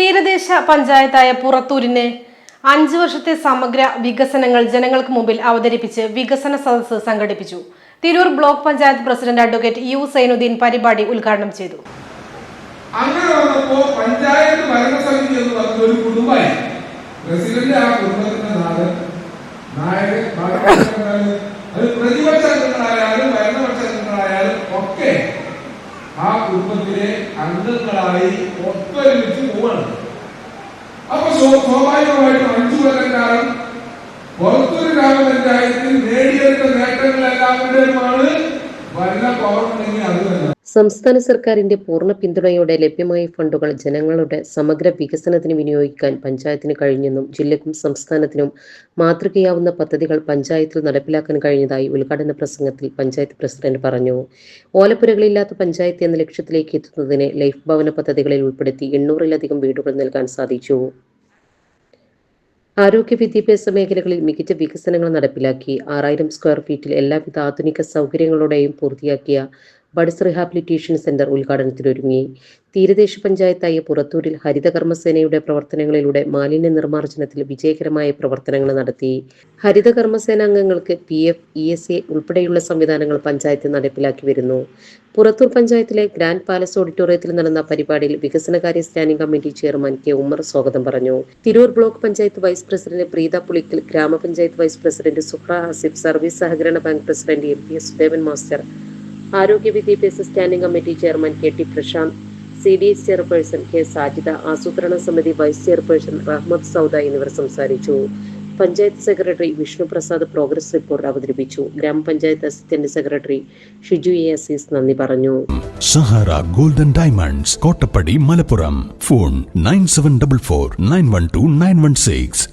തീരദേശ പഞ്ചായത്തായ പുറത്തൂരിന് അഞ്ചു വർഷത്തെ സമഗ്ര വികസനങ്ങൾ ജനങ്ങൾക്ക് മുമ്പിൽ അവതരിപ്പിച്ച് വികസന സദസ്സ് സംഘടിപ്പിച്ചു. Tirur block panchayat president advocate U Zainuddin പരിപാടി ഉദ്ഘാടനം ചെയ്തു. അങ്ങനെ വന്നപ്പോ പഞ്ചായത്ത് ഭരണസമിതി കുടുംബത്തിലെ അംഗങ്ങളായി ഒത്തൊരുമിച്ച് പോവാണ്. അപ്പൊ സ്വ- സ്വാഭാവികമായിട്ടും അഞ്ചു കൊല്ലക്കാരൻ പുറത്തൊരു ഗ്രാമപഞ്ചായത്തിൽ നേടിയെടുത്ത നേട്ടങ്ങളെല്ലാവരുടെയുമാണ് വല്ല പവർ സംസ്ഥാന സർക്കാരിന്റെ പൂർണ പിന്തുണയോടെ ലഭ്യമായ ഫണ്ടുകൾ ജനങ്ങളുടെ സമഗ്ര വികസനത്തിന് വിനിയോഗിക്കാൻ പഞ്ചായത്തിന് കഴിഞ്ഞെന്നും ജില്ലക്കും സംസ്ഥാനത്തിനും മാതൃകയാവുന്ന പദ്ധതികൾ പഞ്ചായത്തിൽ നടപ്പിലാക്കാൻ കഴിഞ്ഞതായി ഉദ്ഘാടന പ്രസംഗത്തിൽ പഞ്ചായത്ത് പ്രസിഡന്റ് പറഞ്ഞു. ഓലപ്പുരകളില്ലാത്ത പഞ്ചായത്ത് എന്ന ലക്ഷ്യത്തിലേക്ക് എത്തുന്നതിന് ലൈഫ് ഭവന പദ്ധതികളിൽ ഉൾപ്പെടുത്തി എണ്ണൂറിലധികം വീടുകൾ നൽകാൻ സാധിച്ചു. ആരോഗ്യ വിദ്യാഭ്യാസ മേഖലകളിൽ മികച്ച വികസനങ്ങൾ നടപ്പിലാക്കി ആറായിരം സ്ക്വയർ ഫീറ്റിൽ എല്ലാവിധ ആധുനിക സൗകര്യങ്ങളോടെയും പൂർത്തിയാക്കിയ ബഡ്സ് റിഹാബിലിറ്റേഷൻ സെന്റർ ഉദ്ഘാടനത്തിനൊരുങ്ങി. തീരദേശ പഞ്ചായത്തായ പുറത്തൂരിൽ ഹരിതകർമ്മസേനയുടെ പ്രവർത്തനങ്ങളിലൂടെ മാലിന്യ നിർമ്മാർജനത്തിൽ വിജയകരമായ പ്രവർത്തനങ്ങൾ നടത്തി. ഹരിതകർമ്മസേന അംഗങ്ങൾക്ക് P F E S A ഉൾപ്പെടെയുള്ള സംവിധാനങ്ങൾ പഞ്ചായത്ത് നടപ്പിലാക്കി വരുന്നു. പുറത്തൂർ പഞ്ചായത്തിലെ ഗ്രാൻഡ് പാലസ് ഓഡിറ്റോറിയത്തിൽ നടന്ന പരിപാടിയിൽ വികസനകാര്യ standing committee chairman K Ummer സ്വാഗതം പറഞ്ഞു. Tirur block panchayat vice president Preetha Pulikkal ഗ്രാമപഞ്ചായത്ത് vice president Suhra Asif service സഹകരണ bank president M P S Sudevan master ആരോഗ്യ വിദ്യാഭ്യാസ standing committee chairman K T Prashanth C D S chairperson K Sajitha ആസൂത്രണ സമിതി vice chairperson Rahmath Sauda എന്നിവർ സംസാരിച്ചു. Panchayat secretary Vishnuprasad progress report അവതരിപ്പിച്ചു. ഗ്രാമപഞ്ചായത്ത് assistant secretary Shiju A Azeez നന്ദി പറഞ്ഞു. Sahara Golden diamonds Kottappadi Malappuram. Phone nine seven double four nine one two nine one six.